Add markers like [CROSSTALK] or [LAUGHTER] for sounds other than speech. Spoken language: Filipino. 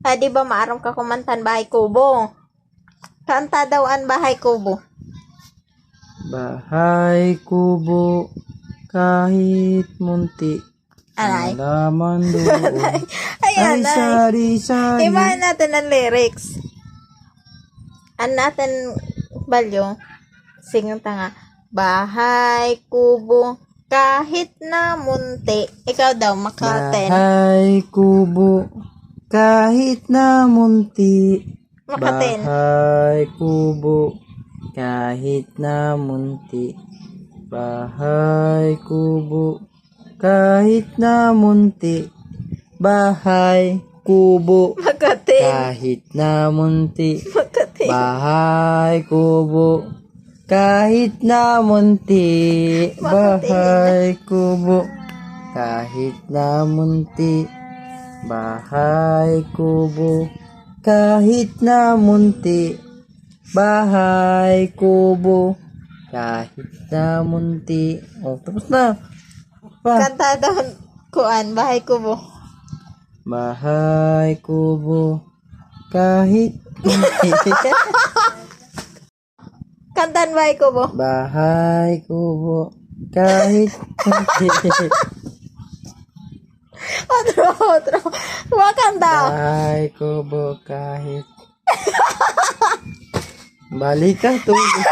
Ah, di ba maaram ka kumantan bahay kubo? Kanta daw an bahay kubo. Bahay kubo kahit munti. Anay? Malaman [LAUGHS] doon. Ay, Ay, sari-sari. Ibahan natin ang lyrics. An natin, balyo, singang tanga, bahay, kubo, kahit na munti. Ikaw daw, makaten. Bahay kubo kahit na munti. Bahay kubo kahit na munti. Bahay kubo kahit na munti. Bahay kubo Makaten. kahit na munti. Makaten. Bahay kubo kahit na munti. Bahay kubo kahit na munti. Bahay kubo kahit na munti. Bahay kubo kahit na munti. Oh, tapos na. Pa. Kanta daw, kuan, bahay kubo. Bahay kubo kahit munti. [LAUGHS] Kantan bahay kubo. Bahay kubo kahit munti. [LAUGHS] Otro, otro. Wakanda. Bahay kubo kahit [LAUGHS] Balik ka tulog.